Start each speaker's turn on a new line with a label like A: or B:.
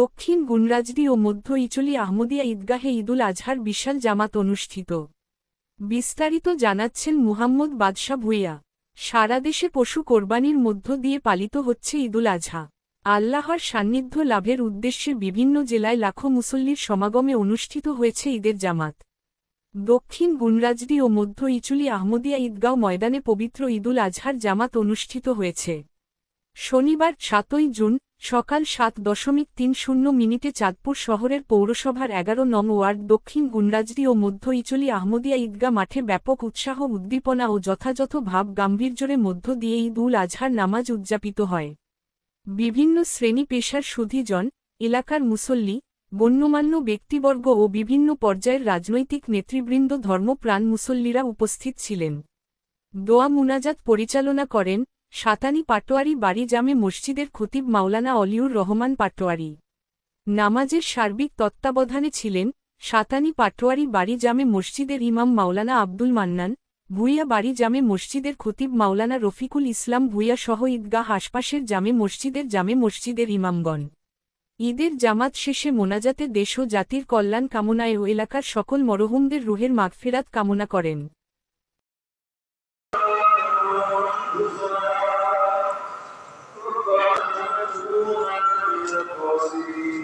A: দক্ষিণ গুনরাজদি ও মধ্য ইচলি আহমদিয়া ঈদগাহে ঈদুল আজহার বিশাল জামাত অনুষ্ঠিত। বিস্তারিত জানাচ্ছেন মুহাম্মদ বাদশা ভুইয়া। সারা দেশে পশু কোরবানির মধ্য দিয়ে পালিত হচ্ছে ঈদুল আজহা। আল্লাহর সান্নিধ্য লাভের উদ্দেশ্যে বিভিন্ন জেলায় লাখো মুসল্লির সমাগমে অনুষ্ঠিত হয়েছে ঈদের জামাত। দক্ষিণ গুনরাজদি ও মধ্য ইচুলি আহমদিয়া ঈদগাঁও ময়দানে পবিত্র ঈদুল আজহার জামাত অনুষ্ঠিত হয়েছে। শনিবার সাতই জুন সকাল সাত দশমিক তিন শূন্য মিনিটে চাঁদপুর শহরের পৌরসভার এগারো নং ওয়ার্ড দক্ষিণ গুন্ডাজদি ও মধ্য ইচলি আহমদিয়া ঈদগাহ মাঠে ব্যাপক উৎসাহ, উদ্দীপনা ও যথাযথ ভাব গাম্ভীর্যের মধ্য দিয়ে ঈদ উল আজহার নামাজ উদযাপিত হয়। বিভিন্ন শ্রেণি পেশার সুধীজন, এলাকার মুসল্লি, গণ্যমান্য ব্যক্তিবর্গ ও বিভিন্ন পর্যায়ের রাজনৈতিক নেতৃবৃন্দ ধর্মপ্রাণ মুসল্লিরা উপস্থিত ছিলেন। দোয়া মুনাজাত পরিচালনা করেন সাতানি পাটোয়ারি বাড়ি জামে মসজিদের খতিব মাওলানা অলিউর রহমান পাটোয়ারি। নামাজের সার্বিক তত্ত্বাবধানে ছিলেন সাতানি পাটোয়ারি বাড়ি জামে মসজিদের ইমাম মাওলানা আব্দুল মান্নান, ভুইয়া বাড়ি জামে মসজিদের খতিব মাওলানা রফিকুল ইসলাম ভুইয়া সহ ঈদগাহ আশপাশের জামে মসজিদের জামে মসজিদের ইমামগণ। ঈদের জামাত শেষে মোনাজাতে দেশ ও জাতির কল্যাণ কামনায় ও এলাকার সকল মরহুমদের রুহের মাগফেরাত কামনা করেন।
B: see